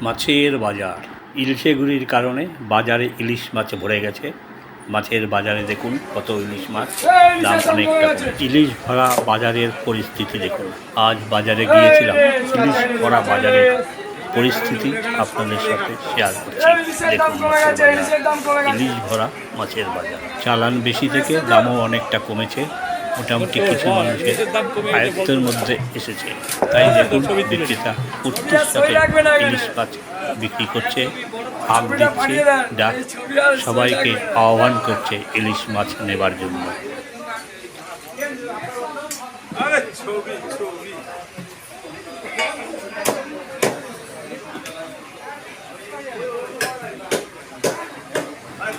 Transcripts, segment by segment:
মাছের বাজার। ইলশেগুড়ির কারণে বাজারে ইলিশ মাছ ভরে গেছে। মাছের বাজারে দেখুন কত ইলিশ মাছ। দাম অনেকটা ইলিশ ভরা বাজারের পরিস্থিতি দেখুন। আজ বাজারে গিয়েছিলাম। ইলিশ ভরা বাজারের পরিস্থিতি আপনাদের সাথে শেয়ার করছি। দেখুন। ইলিশ ভরা মাছের বাজার। চালান বেশি থেকে দামও অনেকটা কমেছে। মোটামুটি কিছু মানুষের আয়ত্তের মধ্যে এসেছে। তাই দেখুন বিক্রেতা উত্তর সাথে ইলিশ মাছ বিক্রি করছে হাঁক দিচ্ছে ডাক সবাইকে আহ্বান করছে ইলিশ মাছ নেবার জন্য।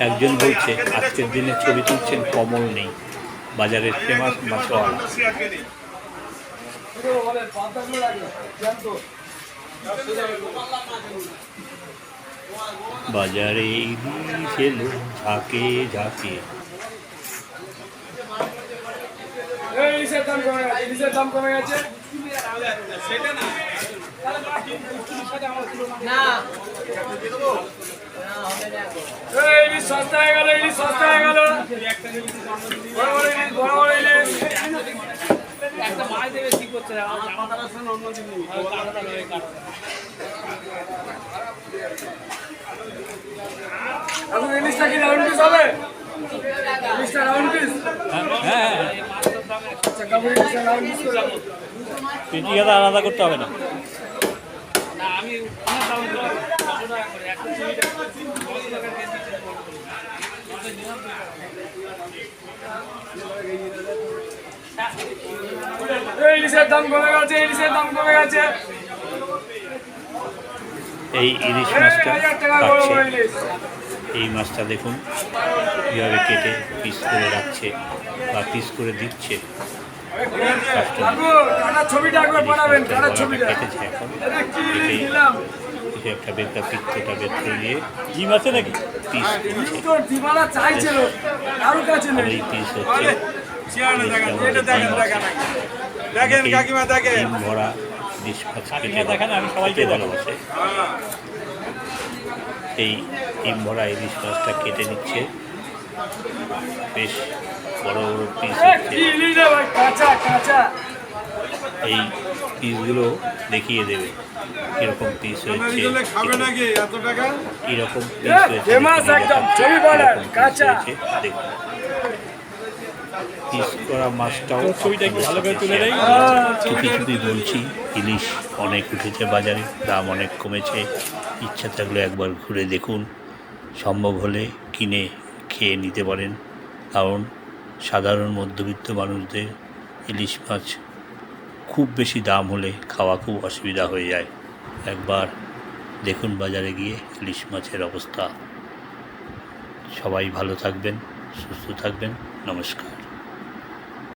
একজন বলছে আজকের দিনে ছবি তুলছেন কমল নেই। বাজারের ফেমাস মাছওয়ালা বাজারে ইলিশ ঝাঁকে ঝাঁকে। এই ইলিশের দাম কমে গেছে ইলিশের দাম কমে গেছে। এই ইলিশ সস্তা হয়ে গেল ইলিশ সস্তা হয়ে গেল। বড় বড় ইলিশ বড় বড় ইলিশ এখন ইলিশটা কি রাউন্ড পিস হবে? ইলিশটা রাউন্ড পিস আচ্ছা ইলিশটা রাউন্ড পিস করে পেটিয়াটা আলাদা করতে হবে না। এই ইলিশের দাম কমে গেছে ইলিশের দাম কমে গেছে। এই ইলিশ মাছটা কাটছে। এই মাছটা দেখুন কীভাবে কেটে পিস করে রাখছে বা পিস করে দিচ্ছে। ছবিটা ছবিটা। কেটেছে এখন? একটা বেরটা পিত্তটা বের করে দিয়ে জিম আছে নাকি? পিস এই হচ্ছে। দেখেন দেখেন দেখেন। দেখেন কাকিমা দেখেন। ভরা ডিশ মাছ কেটে দেখেন আমি সবাইকে ভালোবাসে হ্যাঁ। এই ডিম ভরা ইলিশ মাছটা কেটে নিচ্ছে। বেশ বড় বড় পিস এই পিসগুলো দেখিয়ে দেবে কীরকম পিস হয়েছে কীরকম পিস হয়েছে famous দেখিয়ে একদম, দেখাচ্ছে, ছবি পাঠান, কীরকম piece কাঁচা। হয়েছে দেখুন পিস করা মাছটাও ছবিটা একটু ভালো করে তুলে দেয় চুপি চুপি বলছি ইলিশ অনেক উঠেছে বাজারে দাম অনেক কমেছে। ইচ্ছা থাকলে একবার ঘুরে দেখুন। সম্ভব হলে কিনে খেয়ে নিতে পারেন। কারণ সাধারণ মধ্যবিত্ত মানুষদের ইলিশ মাছ খুব বেশি দাম হলে খাওয়া খুব অসুবিধা হয়ে যায়। একবার দেখুন বাজারে গিয়ে ইলিশ মাছের অবস্থা। সবাই ভালো থাকবেন সুস্থ থাকবেন। নমস্কার।